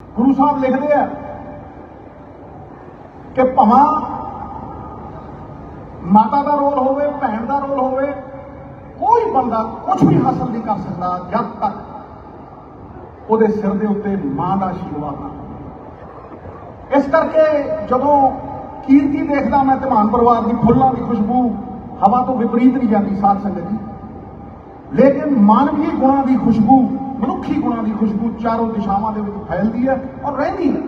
ਗੁਰੂ ਸਾਹਿਬ ਲਿਖਦੇ ਆ ਕਿ ਭਵਾਂ, ਮਾਤਾ ਦਾ ਰੋਲ ਹੋਵੇ, ਭੈਣ ਦਾ ਰੋਲ ਹੋਵੇ, ਕੋਈ ਬੰਦਾ ਕੁਝ ਵੀ ਹਾਸਲ ਨਹੀਂ ਕਰ ਸਕਦਾ ਜਦ ਤੱਕ ਉਹਦੇ ਸਿਰ ਦੇ ਉੱਤੇ ਮਾਂ ਦਾ ਆਸ਼ੀਰਵਾਦ ਨਾ ਇਸ ਕਰਕੇ ਜਦੋਂ ਕੀਰਤੀ ਦੇਖਦਾ ਮੈਂ ਧਮਾਨ ਪਰਿਵਾਰ ਦੀ ਫੁੱਲਾਂ ਦੀ ਖੁਸ਼ਬੂ ਹਵਾ ਤੋਂ ਵਿਪਰੀਤ ਨਹੀਂ ਜਾਂਦੀ ਸਾਧ ਸੰਗਤ ਜੀ ਲੇਕਿਨ ਮਾਨਵੀ ਗੁਣਾਂ ਦੀ ਖੁਸ਼ਬੂ, ਮਨੁੱਖੀ ਗੁਣਾਂ ਦੀ ਖੁਸ਼ਬੂ ਚਾਰੋਂ ਦਿਸ਼ਾਵਾਂ ਦੇ ਵਿੱਚ ਫੈਲਦੀ ਹੈ ਔਰ ਰਹਿੰਦੀ ਹੈ।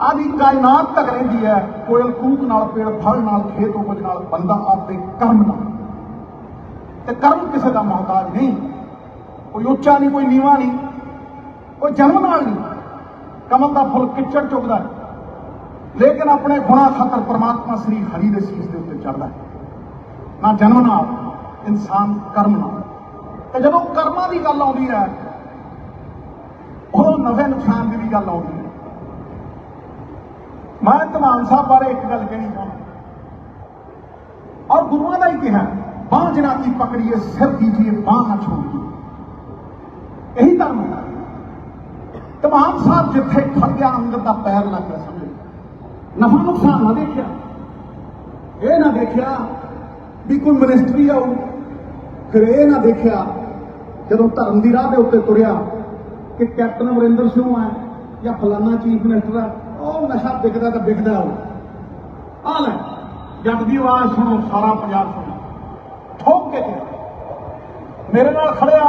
ਆਦੀ ਕਾਇਨਾਤ ਤੱਕ ਰਹਿੰਦੀ ਹੈ, ਕੋਇਲ ਕੂਕ ਨਾਲ, ਪੇੜ ਫਲ ਨਾਲ, ਖੇਤ ਉਪਜ ਨਾਲ, ਬੰਦਾ ਆਪਦੇ ਕਰਮ ਨਾਲ। ਤੇ ਕਰਮ ਕਿਸੇ ਦਾ ਮੁਹਤਾਜ ਨਹੀਂ। ਕੋਈ ਉੱਚਾ ਨਹੀਂ, ਕੋਈ ਨੀਵਾਂ ਨਹੀਂ, ਕੋਈ ਜਨਮ ਨਾਲ ਨਹੀਂ। ਕਮਲ ਦਾ ਫੁੱਲ ਕਿੱਚੜ ਚੁੱਕਦਾ ਹੈ। ਲੇਕਿਨ ਆਪਣੇ ਗੁਣਾ ਖਾਤਰ ਪ੍ਰਮਾਤਮਾ ਸ੍ਰੀ ਹਰੀ ਦੇ ਸੀਸ ਦੇ ਉੱਤੇ ਚੜਦਾ ਹੈ। ਨਾ ਜਨਮ ਨਾਲ, ਇਨਸਾਨ ਕਰਮ ਨਾਲ। ਤੇ ਜਦੋਂ ਕਰਮਾਂ ਦੀ ਗੱਲ ਆਉਂਦੀ ਹੈ ਉਦੋਂ ਨਵੇਂ ਨੁਕਸਾਨ ਦੀ ਵੀ ਗੱਲ ਆਉਂਦੀ ਹੈ। ਮੈਂ ਧਮਾਨ ਸਾਹਿਬ ਬਾਰੇ ਇੱਕ ਗੱਲ ਕਹਿਣੀ ਚਾਹੁੰਦਾ ਔਰ ਗੁਰੂਆਂ ਦਾ ਹੀ ਕਿਹਾ, ਬਾਂਹ ਜਨਾ ਕੀ ਪਕੜੀਏ ਸਿਰ ਦੀਜੀਏ ਬਾਂਹ ਨਾ ਛੋੜੀਏ ਇਹੀ ਧਰਮ ਹੈ। ਤਮਾਮ ਸਾਹਿਬ ਜਿੱਥੇ ਖੜ ਗਿਆ ਅੰਦਰ ਦਾ ਪੈਰ ਲੱਗ ਗਿਆ ਸਮਝੋ ਨਫਾ ਨੁਕਸਾਨ ਨਾ ਦੇਖਿਆ। ਇਹ ਨਾ ਦੇਖਿਆ ਵੀ ਕੋਈ ਮਿਨਿਸਟਰੀ ਆਊ, ਫਿਰ ਇਹ ਨਾ ਦੇਖਿਆ ਜਦੋਂ ਧਰਮ ਦੀ ਰਾਹ ਦੇ ਉੱਤੇ ਤੁਰਿਆ ਕਿ ਕੈਪਟਨ ਅਮਰਿੰਦਰ ਸਿੰਘ ਹੈ ਜਾਂ ਫਲਾਨਾ ਚੀਫ ਮਿਨਿਸਟਰ ਹੈ, ਉਹ ਨਸ਼ਾ ਵਿਕਦਾ ਤਾਂ ਵਿਕਦਾ ਉਹ ਆ ਲੈ, ਜੱਟ ਦੀ ਆਵਾਜ਼ ਸੁਣੋ, ਸਾਰਾ ਪੰਜਾਬ ਸੁਣੋ। ਠੋਕ ਕੇ ਕਿਹਾ, ਮੇਰੇ ਨਾਲ ਖੜਿਆ,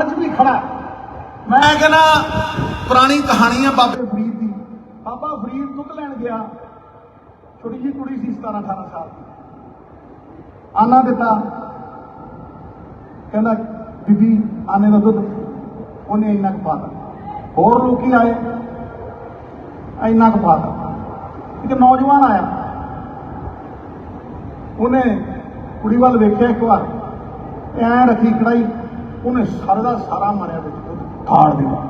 ਅੱਜ ਵੀ ਖੜਾ ਮੈਂ ਕਹਿੰਦਾ, ਪੁਰਾਣੀ ਕਹਾਣੀ ਹੈ ਬਾਬੇ ਫਰੀਦ ਦੀ। ਬਾਬਾ ਫਰੀਦ ਦੁੱਧ ਲੈਣ ਗਿਆ, ਛੋਟੀ ਜਿਹੀ ਕੁੜੀ ਸੀ 17 18 ਸਾਲ ਦੀ। ਆਨਾ ਦਿੱਤਾ, ਕਹਿੰਦਾ ਬੀਬੀ ਆਨੇ ਦਾ ਦੁੱਧ ਉਹਨੇ ਇੰਨਾ ਕੁ ਪਾਤਾ ਹੋਰ ਲੋਕੀ ਆਏ, ਇੰਨਾ ਕੁ ਪਾਤਾ ਇੱਕ ਨੌਜਵਾਨ ਆਇਆ। ਉਹਨੇ ਕੁੜੀ ਵੱਲ ਵੇਖਿਆ ਇੱਕ ਵਾਰ। ਐ ਰੱਖੀ ਕੜਾਈ, ਉਹਨੇ ਸਾਰੇ ਦਾ ਸਾਰਾ ਮਾਰਿਆ ਵਿੱਚ ਦੁੱਧ ਖਾੜ ਦਿੱਤਾ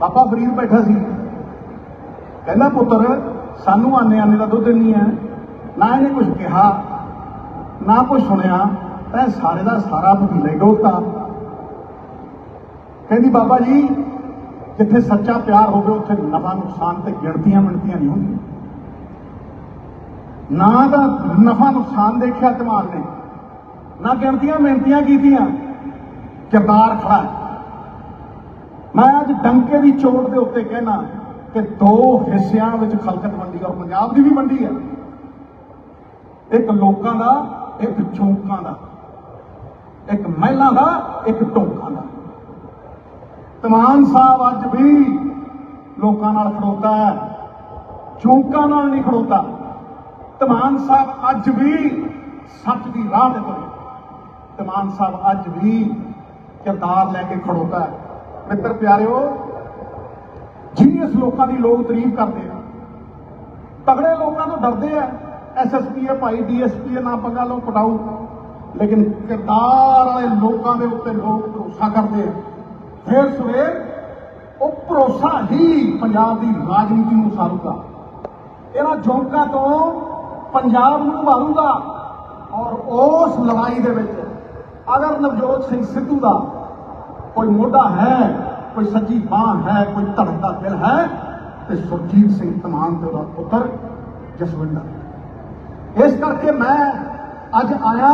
ਬਾਬਾ ਫਰੀਦ ਬੈਠਾ ਸੀ। ਕਹਿੰਦਾ, ਪੁੱਤਰ, ਸਾਨੂੰ ਆਨੇ ਆਨੇ ਦਾ ਦੁੱਧ ਨਹੀਂ ਹੈ ਨਾ ਇਹਨੇ ਕੁਝ ਕਿਹਾ, ਨਾ ਕੁਝ ਸੁਣਿਆ। ਤੈਂ ਸਾਰੇ ਦਾ ਸਾਰਾ ਪਤੀਲਾ ਹੀ ਡੋਲਤਾ। ਕਹਿੰਦੀ, ਬਾਬਾ ਜੀ, ਜਿੱਥੇ ਸੱਚਾ ਪਿਆਰ ਹੋਵੇ, ਉੱਥੇ ਨਫਾ ਨੁਕਸਾਨ ਤੇ ਗਿਣਤੀਆਂ ਮਿਣਤੀਆਂ ਨਹੀਂ ਹੁੰਦੀਆਂ। ਨਾ ਤਾਂ ਨਫਾ ਨੁਕਸਾਨ ਦੇਖਿਆ ਧਮਾਲ ਨੇ, ਨਾ ਗਿਣਤੀਆਂ ਮਿਣਤੀਆਂ ਕੀਤੀਆਂ। ਕਿਰਦਾਰ ਖੜਾ ਮੈਂ ਅੱਜ ਡੰਕੇ ਦੀ ਚੋਟ ਦੇ ਉੱਤੇ ਕਹਿਣਾ ਕਿ ਦੋ ਹਿੱਸਿਆਂ ਵਿੱਚ ਖਲਕਤ ਵੰਡੀ ਔਰ ਪੰਜਾਬ ਦੀ ਵੀ ਵੰਡੀ ਹੈ। ਇੱਕ ਲੋਕਾਂ ਦਾ, ਇੱਕ ਚੌਂਕਾਂ ਦਾ। ਇੱਕ ਮਹਿਲਾਂ ਦਾ, ਇੱਕ ਟੋਕਾਂ ਦਾ। ਤਮਾਨ ਸਾਹਿਬ ਅੱਜ ਵੀ ਲੋਕਾਂ ਨਾਲ ਖੜੋਤਾ ਹੈ, ਚੌਂਕਾਂ ਨਾਲ ਨਹੀਂ ਖੜੋਤਾ। ਤਮਾਨ ਸਾਹਿਬ ਅੱਜ ਵੀ ਸੱਚ ਦੀ ਰਾਹ ਤੇ ਤੁਰੇ। ਤਮਾਨ ਸਾਹਿਬ ਅੱਜ ਵੀ ਕਿਰਦਾਰ ਲੈ ਕੇ ਖੜੋਤਾ ਹੈ। ਮਿੱਤਰ ਪਿਆਰਿਓ ਜੀਨੀਅਸ ਲੋਕਾਂ ਦੀ ਲੋਕ ਤਾਰੀਫ ਕਰਦੇ ਆ, ਤਗੜੇ ਲੋਕਾਂ ਤੋਂ ਡਰਦੇ ਆ ਐਸਐਸਪੀ ਹੈ ਭਾਈ ਡੀਐਸਪੀ ਹੈ ਨਾ ਪੰਗਾ ਲਓ ਪਟਾਊ ਲੇਕਿਨ ਕਿਰਦਾਰ ਵਾਲੇ ਲੋਕਾਂ ਦੇ ਉੱਤੇ ਲੋਕ ਭਰੋਸਾ ਕਰਦੇ ਆ। ਫਿਰ ਸਵੇਰ ਉਹ ਭਰੋਸਾ ਹੀ ਪੰਜਾਬ ਦੀ ਰਾਜਨੀਤੀ ਨੂੰ ਸਾਰੂਗਾ ਇਹਨਾਂ ਜੋਕਾਂ ਤੋਂ ਪੰਜਾਬ ਨੂੰ ਮਾਰੂਗਾ ਔਰ ਉਸ ਲੜਾਈ ਦੇ ਵਿੱਚ ਅਗਰ ਨਵਜੋਤ ਸਿੰਘ ਸਿੱਧੂ ਦਾ ਕੋਈ ਮੋਢਾ ਹੈ, ਕੋਈ ਸੱਜੀ ਬਾਹ ਹੈ, ਕੋਈ ਧੜਕਦਾ ਦਿਲ ਹੈ, ਤੇ ਸੁਰਜੀਤ ਸਿੰਘ ਤਮਾਨ ਤੇ ਉਹਦਾ ਪੁੱਤਰ ਜਸਵਿੰਦਰ। ਇਸ ਕਰਕੇ ਮੈਂ ਅੱਜ ਆਇਆ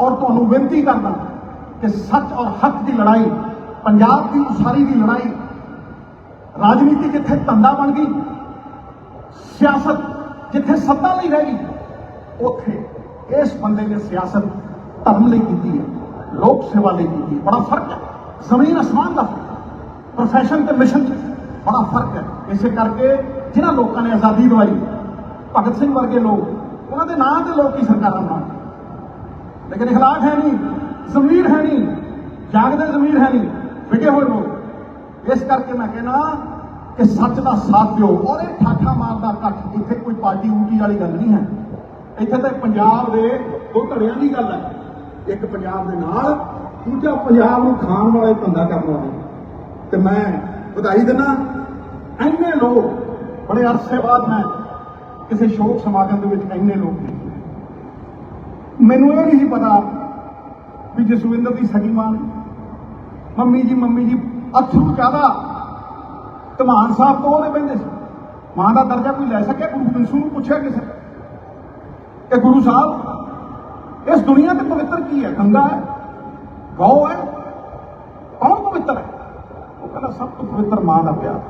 ਔਰ ਤੁਹਾਨੂੰ ਬੇਨਤੀ ਕਰਦਾ ਕਿ ਸੱਚ ਔਰ ਹੱਕ ਦੀ ਲੜਾਈ, ਪੰਜਾਬ ਦੀ ਉਸਾਰੀ ਦੀ ਲੜਾਈ, ਰਾਜਨੀਤੀ ਜਿੱਥੇ ਧੰਦਾ ਬਣ ਗਈ, ਸਿਆਸਤ ਜਿੱਥੇ ਸੱਤਾ ਲਈ ਰਹਿ ਗਈ, ਉੱਥੇ ਇਸ ਬੰਦੇ ਨੇ ਸਿਆਸਤ ਧਰਮ ਲਈ ਕੀਤੀ ਹੈ, ਲੋਕ ਸੇਵਾ ਲਈ ਕੀਤੀ ਹੈ। ਬੜਾ ਫ਼ਰਕ ਹੈ। ਜ਼ਮੀਨ ਅਸਮਾਨ ਦਾ ਪ੍ਰੋਫੈਸ਼ਨ ਤੇ ਮਿਸ਼ਨ 'ਚ ਬੜਾ ਫ਼ਰਕ ਹੈ। ਇਸੇ ਕਰਕੇ ਜਿਨ੍ਹਾਂ ਲੋਕਾਂ ਨੇ ਆਜ਼ਾਦੀ ਦਵਾਈ, ਭਗਤ ਸਿੰਘ ਵਰਗੇ ਲੋਕ, ਉਹਨਾਂ ਦੇ ਨਾਂ ਤੇ ਲੋਕ ਹੀ ਸਰਕਾਰਾਂ ਬਣਾ ਲੇਕਿਨ ਇਖਲਾਕ ਹੈ ਨਹੀਂ, ਜ਼ਮੀਰ ਹੈ ਨਹੀਂ, ਜਾਗਦੇ ਜ਼ਮੀਰ ਹੈ ਨਹੀਂ ਵਿਗੇ ਹੋਏ ਲੋਕ। ਇਸ ਕਰਕੇ ਮੈਂ ਕਹਿੰਦਾ ਕਿ ਸੱਚ ਦਾ ਸਾਥ ਦਿਓ ਔਰ ਇਹ ਠਾਠਾ ਮਾਰਦਾ ਕੱਟ, ਇੱਥੇ ਕੋਈ ਪਾਰਟੀ ਊਟੀ ਵਾਲੀ ਗੱਲ ਨਹੀਂ ਹੈ। ਇੱਥੇ ਤਾਂ ਪੰਜਾਬ ਦੇ ਦੋ ਧੜਿਆਂ ਦੀ ਗੱਲ ਹੈ। ਇੱਕ ਪੰਜਾਬ ਦੇ ਨਾਲ, ਦੂਜਾ ਪੰਜਾਬ ਨੂੰ ਖਾਣ ਵਾਲਾ ਧੰਦਾ ਕਰਨ ਵਾਲਾ। ਤੇ ਮੈਂ ਵਧਾਈ ਦਿੰਦਾ, ਇੰਨੇ ਲੋਕ, ਬੜੇ ਅਰਸੇ ਬਾਅਦ ਮੈਂ ਕਿਸੇ ਸ਼ੋਕ ਸਮਾਗਮ ਦੇ ਵਿੱਚ ਇੰਨੇ ਲੋਕ ਦੇਖੇ ਮੈਨੂੰ ਇਹ ਨਹੀਂ ਪਤਾ ਵੀ ਜਸਵਿੰਦਰ ਦੀ ਸਗੀ ਮਾਂ ਮੰਮੀ ਜੀ ਮੰਮੀ ਜੀ, ਅਥਰੂ ਜ਼ਿਆਦਾ ਧਮਾਨ ਸਾਹਿਬ ਤੋਂ ਉਹਦੇ ਪੈਂਦੇ ਸੀ। ਮਾਂ ਦਾ ਦਰਜਾ ਕੋਈ ਲੈ ਸਕਿਆ? ਗੁਰੂ ਗੋਬਿੰਦ ਸਿੰਘ ਨੂੰ ਪੁੱਛਿਆ ਕਿਸੇ ਨੇ। ਕਿ ਗੁਰੂ ਸਾਹਿਬ, ਇਸ ਦੁਨੀਆ ਤੇ ਪਵਿੱਤਰ ਕੀ ਹੈ? ਗੰਗਾ ਹੈ, ਗਊ ਹੈ, ਕੌਣ ਪਵਿੱਤਰ ਹੈ? ਉਹ ਕਹਿੰਦਾ, ਸਭ ਤੋਂ ਪਵਿੱਤਰ ਮਾਂ ਦਾ ਪਿਆਰ।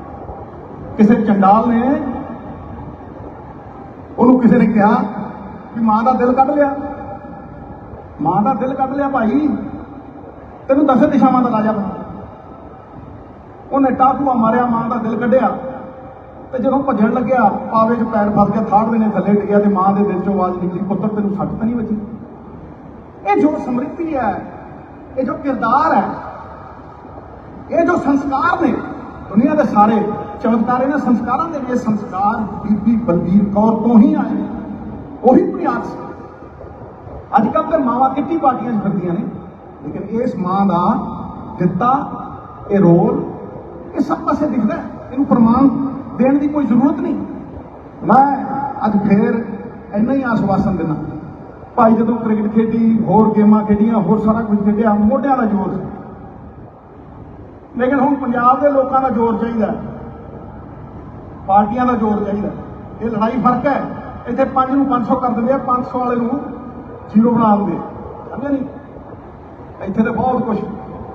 ਕਿਸੇ ਚੰਡਾਲ ਨੇ ਉਹਨੂੰ ਕਿਸੇ ਨੇ ਕਿਹਾ ਕਿ ਮਾਂ ਦਾ ਦਿਲ ਕੱਢ ਲਿਆ। ਮਾਂ ਦਾ ਦਿਲ ਕੱਢ ਲਿਆ ਭਾਈ। ਤੈਨੂੰ ਦਸ ਦਿਸ਼ਾਵਾਂ ਦਾ ਰਾਜਾ ਬਣਾ ਉਹਨੇ ਟਾਕੂਆ ਮਾਰਿਆ, ਮਾਂ ਦਾ ਦਿਲ ਕੱਢਿਆ। ਤੇ ਜਦੋਂ ਭੱਜਣ ਲੱਗਿਆ, ਪਾਵੇ 'ਚ ਪੈਰ ਫਸ ਕੇ ਥਾੜ ਦੇ ਨੇ ਥੱਲੇ ਡਿੱਗਿਆ ਤੇ ਮਾਂ ਦੇ ਦਿਲ 'ਚੋਂ ਆਵਾਜ਼ ਨਿਕਲੀ, ਪੁੱਤਰ, ਤੈਨੂੰ ਸੱਟ ਤਾਂ ਨਹੀਂ ਵੱਜੀ ਇਹ ਜੋ ਸਮ੍ਰਿਤੀ ਹੈ, ਇਹ ਜੋ ਕਿਰਦਾਰ ਹੈ, ਇਹ ਜੋ ਸੰਸਕਾਰ ਨੇ, ਦੁਨੀਆ ਦੇ ਸਾਰੇ ਚਮਤਕਾਰੇ ਨੇ, ਸੰਸਕਾਰਾਂ ਦੇ ਵੀ ਇਹ ਸੰਸਕਾਰ ਬੀਬੀ ਬਲਬੀਰ ਕੌਰ ਤੋਂ ਹੀ ਆਏ ਉਹੀ ਬੁਨਿਆਦ ਸੀ। ਅੱਜ ਕੱਲ੍ਹ ਤੇ ਮਾਵਾਂ ਕਿੱਟੀ ਪਾਰਟੀਆਂ 'ਚ ਫਿਰਦੀਆਂ ਨੇ। ਲੇਕਿਨ ਇਸ ਮਾਂ ਦਾ ਦਿੱਤਾ ਇਹ ਰੋਲ, ਇਹ ਸਭ ਪਾਸੇ ਦਿਖਦਾ ਇਹਨੂੰ ਪ੍ਰਮਾਣ ਦੇਣ ਦੀ ਕੋਈ ਜ਼ਰੂਰਤ ਨਹੀਂ। ਮੈਂ ਅੱਜ ਫੇਰ ਇੰਨਾ ਹੀ ਆਸ਼ਵਾਸਨ ਦਿੰਦਾ। ਭਾਈ ਜਦੋਂ ਕ੍ਰਿਕਟ ਖੇਡੀ, ਹੋਰ ਗੇਮਾਂ ਖੇਡੀਆਂ, ਹੋਰ ਸਾਰਾ ਕੁਝ ਖੇਡਿਆ, ਮੋਢਿਆਂ ਦਾ ਜ਼ੋਰ ਸੀ। ਲੇਕਿਨ ਹੁਣ ਪੰਜਾਬ ਦੇ ਲੋਕਾਂ ਦਾ ਜ਼ੋਰ ਚਾਹੀਦਾ ਪਾਰਟੀਆਂ ਦਾ ਜ਼ੋਰ ਚਾਹੀਦਾ ਇਹ ਲੜਾਈ ਫ਼ਰਕ ਹੈ। ਇੱਥੇ 5 ਨੂੰ 500 ਕਰ ਦਿੰਦੇ ਆ 500 ਵਾਲੇ ਨੂੰ ਜ਼ੀਰੋ ਬਣਾ ਦਿੰਦੇ ਸਮਝਿਆ ਨਹੀਂ? ਇੱਥੇ ਤੇ ਬਹੁਤ ਕੁਝ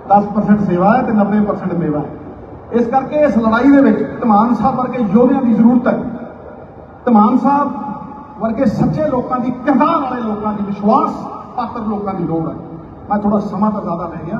10% ਸੇਵਾ ਹੈ ਤੇ 90% ਮੇਵਾ ਹੈ। ਇਸ ਕਰਕੇ ਇਸ ਲੜਾਈ ਦੇ ਵਿੱਚ ਧਮਾਨ ਸਾਹਿਬ ਵਰਗੇ ਯੋਧਿਆਂ ਦੀ ਜ਼ਰੂਰਤ ਹੈ। ਧਮਾਨ ਸਾਹਿਬ ਵਰਗੇ ਸੱਚੇ ਲੋਕਾਂ ਦੀ ਕਿਰਦਾਰ ਵਾਲੇ ਲੋਕਾਂ ਦੀ ਵਿਸ਼ਵਾਸ, ਪਾਤਰ ਲੋਕਾਂ ਦੀ ਲੋੜ ਹੈ। ਮੈਂ ਥੋੜਾ ਸਮਾਂ ਤਾਂ ਜ਼ਿਆਦਾ ਲੈ ਗਿਆ।